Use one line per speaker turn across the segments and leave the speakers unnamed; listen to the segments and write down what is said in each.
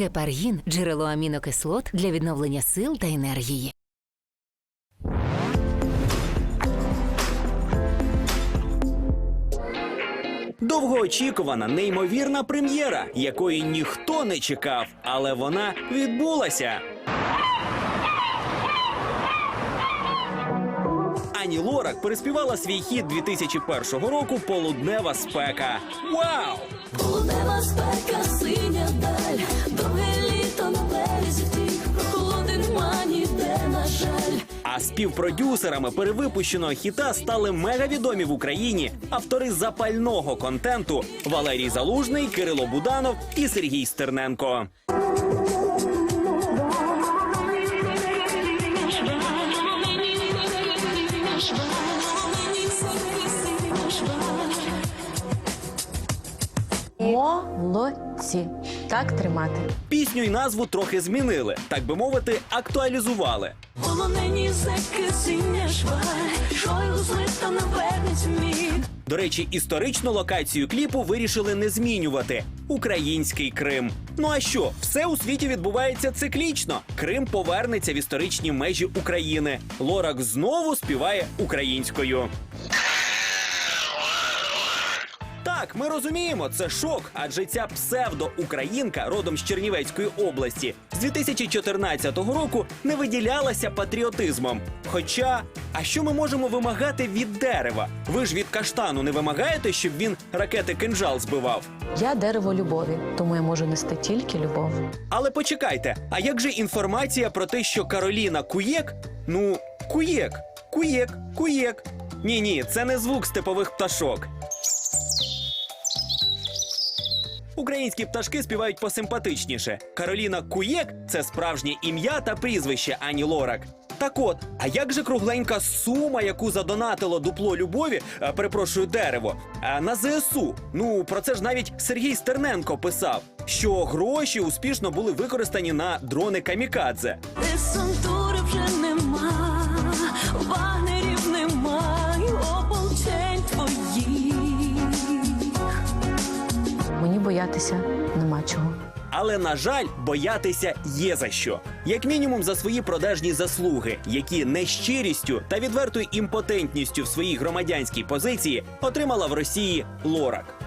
Гепаргін джерело амінокислот для відновлення сил та енергії.
Довгоочікувана, неймовірна прем'єра, якої ніхто не чекав, але вона відбулася. Ані Лорак переспівала свій хіт 2001 року Полуднева спека. Вау!
Полуднева спека, синя даль, довге літо на березі втік, прохолоди нема ніде, на жаль.
А співпродюсерами перевипущеного хіта стали мегавідомі в Україні автори запального контенту Валерій Залужний, Кирило Буданов і Сергій Стерненко.
Молодці. Так тримати.
Пісню й назву трохи змінили, так би мовити, актуалізували.
Полонені зеки, синя шваль, шою злита на верниць мій.
До речі, історичну локацію кліпу вирішили не змінювати український Крим. Ну а що, все у світі відбувається циклічно. Крим повернеться в історичні межі України. Лорак знову співає українською. Так, ми розуміємо, це шок, адже ця псевдоукраїнка родом з Чернівецької області з 2014 року не виділялася патріотизмом. Хоча, а що ми можемо вимагати від дерева? Ви ж від каштану не вимагаєте, щоб він ракети кинжал збивав.
Я дерево любові, тому я можу нести тільки любов.
Але почекайте, а як же інформація про те, що Кароліна Куєк? Ну, куєк, куєк, куєк. Ні, ні, це не звук степових пташок. Українські пташки співають посимпатичніше. Кароліна Куєк це справжнє ім'я та прізвище Ані Лорак. Так от, а як же кругленька сума, яку задонатило дупло любові, е, перепрошую, дерево, е, на ЗСУ? Ну про це ж навіть Сергій Стерненко писав, що гроші успішно були використані на дрони камікадзе.
Десантури вже нема, вагнерів
боятися нема чого.
Але на жаль, боятися є за що. Як мінімум за свої продажні заслуги, які нещирістю та відвертою імпотентністю в своїй громадянській позиції отримала в Росії Лорак.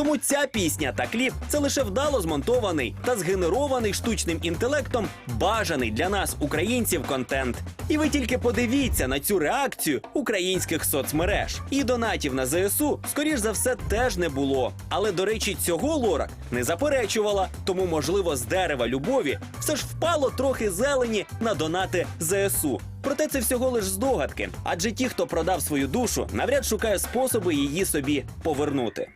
Тому ця пісня та кліп це лише вдало змонтований та згенерований штучним інтелектом бажаний для нас, українців, контент. І ви тільки подивіться на цю реакцію українських соцмереж. І донатів на ЗСУ, скоріш за все, теж не було. Але до речі, цього Лорак не заперечувала, тому, можливо, з дерева любові все ж впало трохи зелені на донати ЗСУ. Проте це всього лиш здогадки, адже ті, хто продав свою душу, навряд шукає способи її собі повернути.